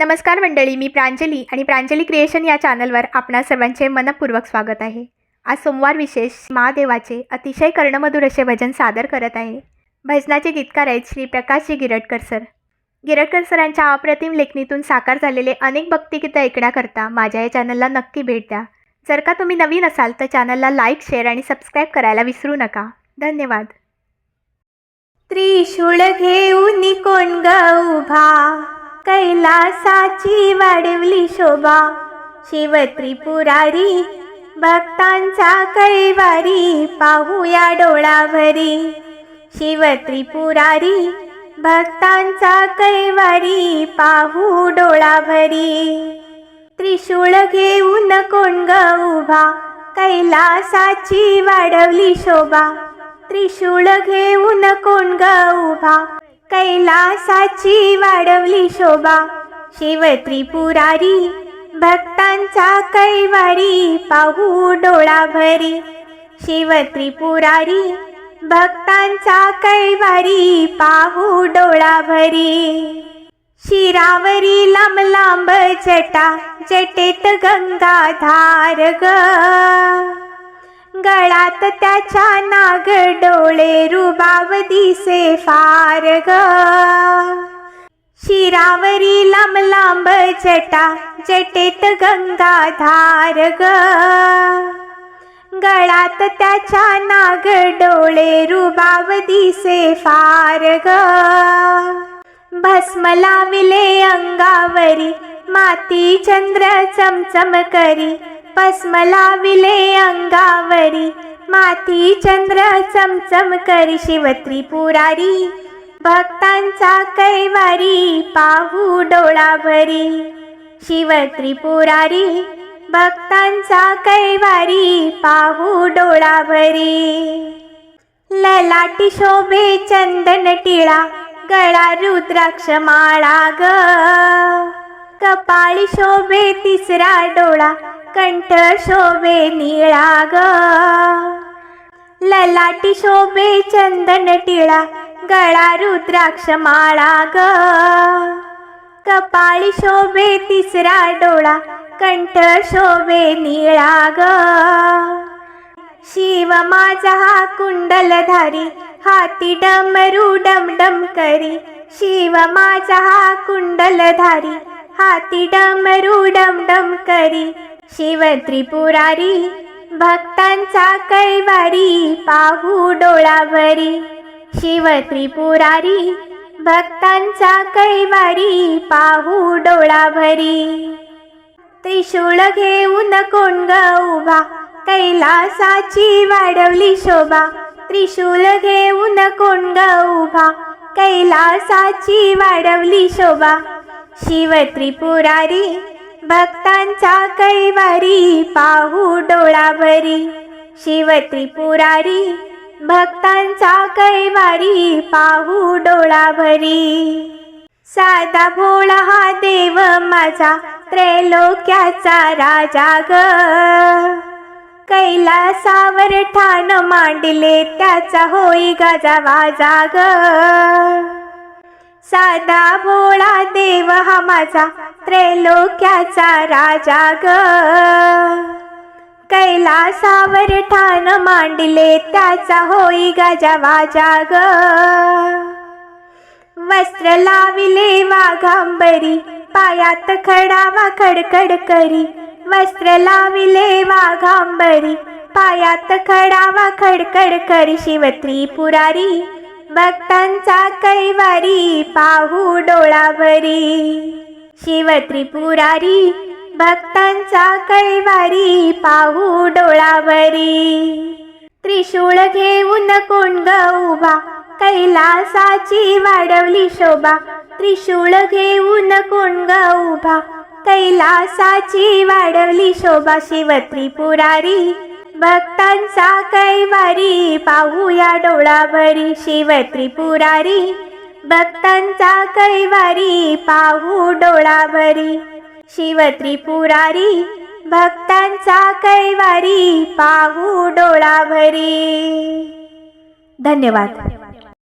नमस्कार मंडळी मी प्रांजली आणि प्रांजली क्रिएशन या चॅनलवर आपणा सर्वांचे मनपूर्वक स्वागत आहे. आज सोमवार विशेष महादेवाचे अतिशय कर्णमधुर असे भजन सादर करत आहे. भजनाचे गीतकार आहेत श्री प्रकाशजी गिरटकर सर. गिरटकर सरांच्या अप्रतिम लेखणीतून साकार झालेले अनेक भक्तिगीतं ऐकण्याकरता माझ्या या चॅनलला नक्की भेट द्या. जर का तुम्ही नवीन असाल तर चॅनलला लाईक शेअर आणि सबस्क्राईब करायला विसरू नका. धन्यवाद. त्रिशूळ घेऊन कोण ग उभा? कैलासाची वाढवली शोभा. शिव त्रिपुरारी भक्तांचा कैवारी पाहूया डोळाभरी. शिव त्रिपुरारी भक्तांचा कैवारी पाहू डोळाभरी. त्रिशूळ घेऊन कोण ग उभा कैलासाची वाढवली शोभा. त्रिशूळ घेऊन कोण ग उभा कैलासाची वाढवली शोभा. शिव त्रिपुरारी भक्तांचा कैवारी पाहू डोळाभरी. शिव त्रिपुरारी भक्तांचा कैवारी पाहू डोळाभरी. शिरावरी लांब लांब जटा जटेत गंगाधार ग. गळात त्याच्या नाग डोळे रुबाब दिसे फार ग. शिरावरी लांब लांब जटा जटेत गंगाधार ग. गळात त्याच्या नाग डोळे रुबाब दिसे फार ग. भस्म लाविले अंगावरी माती चंद्र चमचम करी भस्म लाविले अंगावरी. माती चंद्र चमचम करी शिवत्री पुरारी भक्तांचा कैवारी पाहू डोळाभरी शिवत्री पुरारी भक्तांचा कैवारी पाहू डोळाभरी ललाटी शोभे चंदन टिळा गळा रुद्राक्ष माळा ग. कपाळी शोभे तिसरा डोळा कंठ शोभे निळा ग ललाटी शोभे चंदन टिळा गळा रुद्राक्ष माळा ग कपाळी शोभे तिसरा डोळा कंठ शोभे निळा ग शिव माझा हा कुंडलधारी हाती डमरू डमडम करी. शिव माझा हा कुंडलधारी हाती डमरू डमडम करी. शिव त्रिपुरारी भक्तांचा कैवारी पाहू डोळाभरी शिव त्रिपुरारी भक्तांचा कैवारी पाहू डोळाभरी त्रिशूळ घेऊन कोण ग उभा कैलासाची वाढवली शोभा. त्रिशूल घेऊन कोण ग उभा कैलासाची वाढवली शोभा. शिव त्रिपुरारी भक्तांचा कैवारी पाहू डोळाभरी शिव त्रिपुरारी भक्तांचा कैवारी पाहू डोळाभरी साधा भोळा हा देव माझा त्रैलोक्याचा राजा ग. कैलासावर ठाण मांडले त्याचा होई गाजा वाजा ग. साधा भोळा देव हा माझा त्रैलोक्याचा राजा ग. कैलासावर ठाण मांडले त्याचा होई गाजा ग. वस्त्र लाविले वाघांबरी पायात खडावा खडखड करी. वस्त्र लाविले वाघांबरी पायात खडावा खडखड करी. शिवत्री पुरारी भक्तांचा कैवारी पाहू डोळावरी. शिव त्रिपुरारी भक्तांचा कैवारी पाहू डोळाभरी त्रिशूळ घेऊन कोण उभा कैलासाची वाढवली शोभा. त्रिशूळ घेऊन कोण उभा कैलासाची वाढवली शोभा. शिव त्रिपुरारी भक्तांचा कैवारी पाहूया डोळाभरी शिव त्रिपुरारी भक्तांचा कैवारी पाहू डोळाभरी. शिव त्रिपुरारी भक्तांचा कैवारी पाहू डोळाभरी. धन्यवाद.